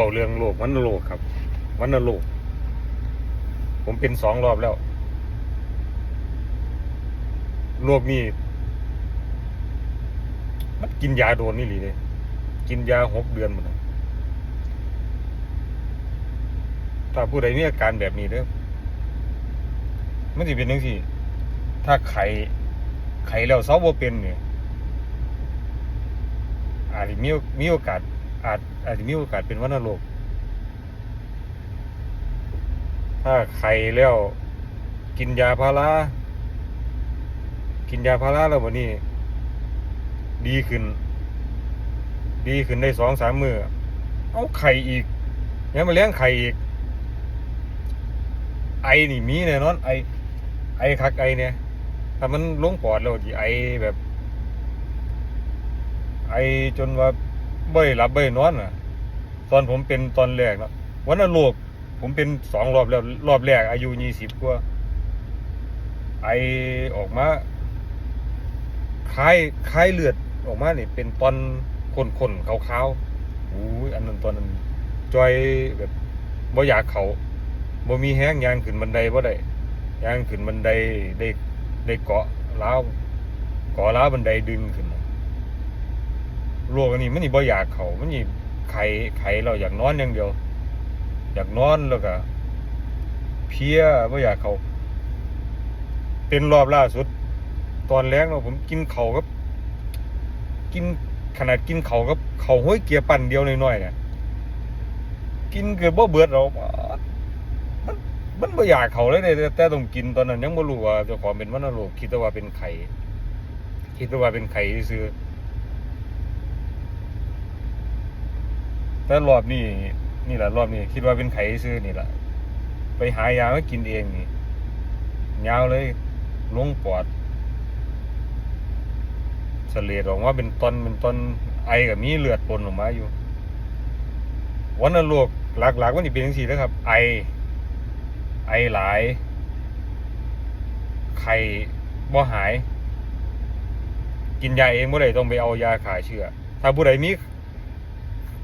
บาเรื่องโรควันโรคครับวันโรคผมเป็นสองรอบแล้วโรคนี้มันกินยาโดนนี่หลีเลยกินยาหกเดือนหมดถ้าผู้ใดมีอาการแบบนี้เด้อมันจะเป็นจังซี่ถ้าไข่ไข่แล้วเซาบ่เป็นเนี่ยอาจจะมีมีโอกาส อาจอาจจะมีโอกาสเป็นวัณโรคถ้าไข่แล้วกินยาพารากินยาพาราแล้ววันนี้ ดีขึ้น ดีขึ้นได้สองสามมือเอาไข่อีกยังมาเลี้ยงไข่อีก ไอนี่มีแน่นอนไอ ไอคักไอเนี่ยถ้ามันลงปอดแล้วที่ไอแบบ ไอจนว่า เบยหลับเบยนอนอะ ตอนผมเป็นตอนแรกเนาะวันนั้นโรคผมเป็นสองรอบแล้วรอบแรก อายุยี่สิบกว่าไอออกมาคล้ายคล้ายเลือดออกมาเนี่ยเป็นตอนคนคนขาวๆอู้ยอันนั้นตอนนั้นจอยแบบบ่อยากเขาบ่มีแห้งยางขึ้นบันไดบ่ได้ยางขึ้นบันไดได้ได้เกาะล้าวเกาะล้าวบันไดดึงขึ้น โรคอันนี้มันนี่บ่อยากเขามันนี่ไข้ไข้เราอยากนอนอย่างเดียว อยากนอนแล้วก็เพลียบ่อยากเขาเป็นรอบล่าสุด ตอนแรกเนาะผมกินเขากับ กินขนาดกินเขากับเขาห้อยเกียร์ปั่นเดียวน้อยๆเนี่ยกินเกือบบ่เบิดเรามันมันบ่อยากเขาเลยแต่แต่ต้องกินตอนนั้นยังบ่รู้ว่าเจ้าของเป็นวัณโรคคิดแต่ว่าเป็นไข้คิดแต่ว่าเป็นไข้ซื่อ แต่รอบนี้นี่แหละรอบนี้คิดว่าเป็นไข้ซื่อนี่แหละไปหายามากินเองนี่ยาวเลยลงปอดเสลดออกมาเป็นตอนเป็นตอนไอกับมีเลือดปนออกมาอยู่วันนั้นโรคหลักๆมันจะเป็นจังซี่นะครับ ไอ ไอหลาย ไข้บ่หาย กินยาเองบ่ได้ต้องไปเอายาขายเชื้อถ้าผู้ใดมี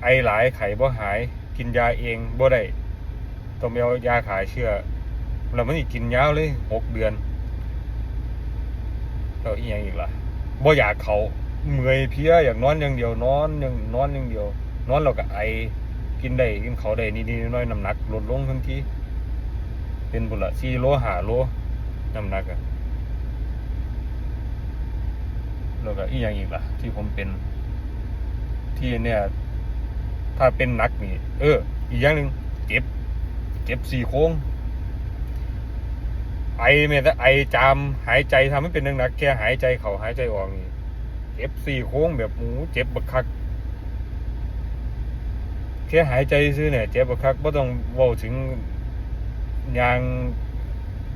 ไอหลายไข้บ่หาย กินยาเองบ่ได้ต้องไปเอายาขายเชื้อแล้วมันสิกินยาวเลยหกเดือนแล้วอีหยังอีกล่ะบ่อยากเขาเมื่อยเพลียอยากนอนอย่างเดียวนอนอย่างนอนอย่างเดียว นอนแล้วก็ไอกินได้กินเขาได้นิดๆน้อยๆน้ำหนักลดลงทันทีเป็นบุละสี่โลห้าโลน้ำหนักอะแล้วก็อีกอย่างอีกล่ะ ที่ผมเป็นที่เนี่ย ถ้าเป็นนักนี่ เออ อีกอย่างหนึ่งเจ็บ เจ็บสี่โค้ง ไอเม่แต่ไอจามหายใจทำให้เป็นหนักๆแค่หายใจเขาหายใจออกนี่เจ็บสี่โค้งแบบหมูเจ็บบักคักแค่หายใจซื้อเนี่ยเจ็บบักคักไม่ต้องว้าถึงยาง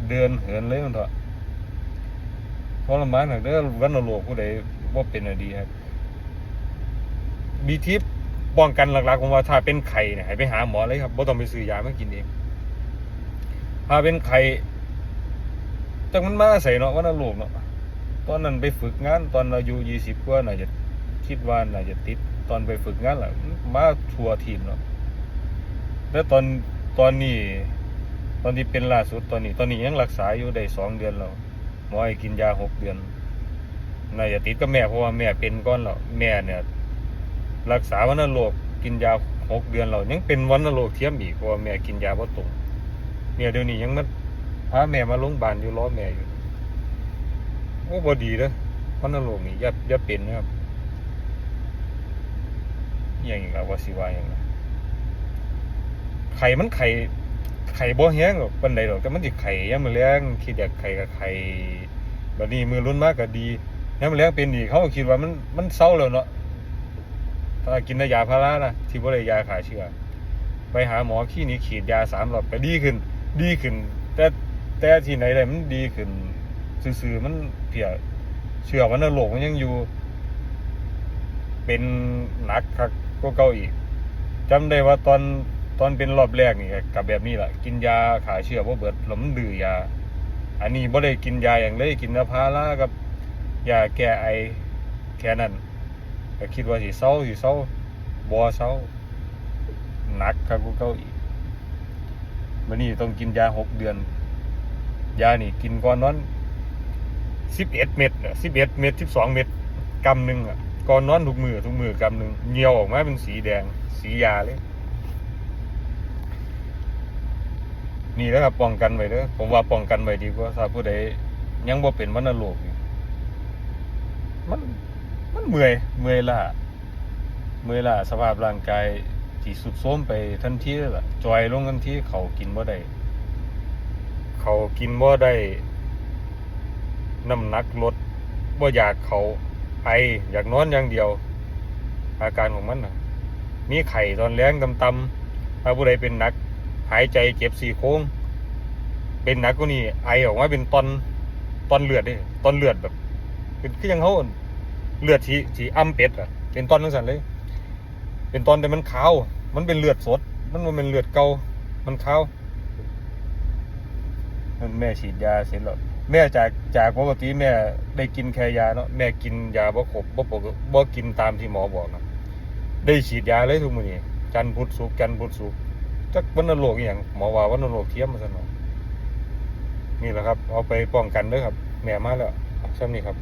เดินเหินเลยมันเถอะทรมานหนักเด้อวันโลกผู้ใดว่าเป็นอะไรดีครับบีทิป ป้องกันหลักๆผมว่าถ้าเป็นไข่เนี่ยให้ไปหาหมอเลยครับไม่ต้องไปซื้อยามากินเองถ้าเป็นไข่จังมันมาใส่เนาะวันโลกเนาะตอนนั้นไปฝึกงานตอนอายุยี่สิบกว่าน่าจะคิดว่าน่าจะติด ตอนไปฝึกงานแหละมาทัวร์ทีมเนาะแล้วตอนตอนนี้ ตอนที่เป็นล่าสุดตอนนี้ ตอนนี้ยังรักษาอยู่ได้สองเดือนแล้วหมอให้กินยาหกเดือนน่าจะติดกับแม่เพราะว่าแม่เป็นก้อนแล้วแม่เนี่ย รักษาวัณโรคกินยาหกเดือนแล้วยังเป็นวัณโรคเทียมอีกเพราะว่าแม่กินยาบ่ตรงเนี่ยเดี๋ยวนี้ยังมาพาแม่มาโรงพยาบาลอยู่รอแม่อยู่โอ้บ่ดีเด้อวัณโรคนี่ย่าย่าเป็นนะครับอย่างอีกแล้วว่าสิว่าอย่างไรไข่มันไข่ไข่บ่แห้งหรอกปันใดหรอกแต่มันสิไข่ยามมื้อแลงคิดอยากไข่กับไข่บัดนี้มือรุ่นมากก็ดียามมื้อแลงเป็นอีกเขาก็คิดว่ามันมันเศร้าแล้วเนาะ ถ้ากินแต่ยาพารานะที่บ่ได้ยาฆ่าเชื้อไปหาหมอคลินิกฉีดยาสามรอบก็ดีขึ้น ดีขึ้น แต่แต่ที่ไหนได้มันดีขึ้นซื่อๆมันเพียเชื้อวัณโรคมันยังอยู่ เป็นหนักคักก็เก่าอีกจำได้ว่าตอนตอนเป็นรอบแรกนี่กับแบบนี้แหละกินยาขาเชื้อบ่เบิดแล้วมันดื้อยา อันนี้บ่ได้กินยาอย่างเลยกินยาพารากับยาแก้ไอแค่นั้น ก็คิดว่าสิเศร้าสิเศร้าบ่เศร้าหนักครับกูเก้าอีกวันนี้ต้องกินยาหกเดือน ยานี่กินก่อนนอนสิบเอ็ดเม็ดเนี่ยสิบเอ็ดเม็ดสิบสองเม็ดกำหนึ่งอะก่อนนอนทุกมือทุกมือกำหนึ่งเงียวออกมาเป็นสีแดง สียาเลย นี่แล้วครับป้องกันไว้เด้อผมว่าป้องกันไว้ดีกว่าถ้าผู้ใดยังบ่เป็นวัณโรคมัน มันเมื่อยเมื่อยล้าเมื่อยล้าสภาพร่างกายที่สุดโทมไปทันทีล่ะจอยลงทันทีเขากินบ่ได้เขากินบ่ได้น้ำหนักลดบ่อยากเขาไออยากนอนอย่างเดียว อาการของมันน่ะมีไข่ตอนแรงตำๆถ้าผู้ใดเป็นนัก หายใจเจ็บสี่โค้ง เป็นนักกว่านี้ไอออกมาเป็นตอนตอนเลือดเด้ตอนเลือดแบบ เป็นคือยังเขา เลือดที่ที่อ้ำเป็ดอะเป็นตอนนั่นสันเลย เป็นตอนแต่มันขาว มันเป็นเลือดสด มันมันเป็นเลือดเก่ามันขาวนั่นแม่ฉีดยาเสร็จแล้วแม่จากจากปกติแม่ได้กินแค่ยาเนาะแม่กินยาบ่ครบบ่ปกบ่กินตามที่หมอบอกนะได้ฉีดยาเลยทุกมื้อนี้จันพุธศุกจันพุธศุกจักวัณโรคอหย่างหมอว่าวัณโรคเทียมมาซะเนาะนี่แหละครับ เอาไปป้องกันเด้วยครับ แม่มาแล้วซ้ำนี่ครับ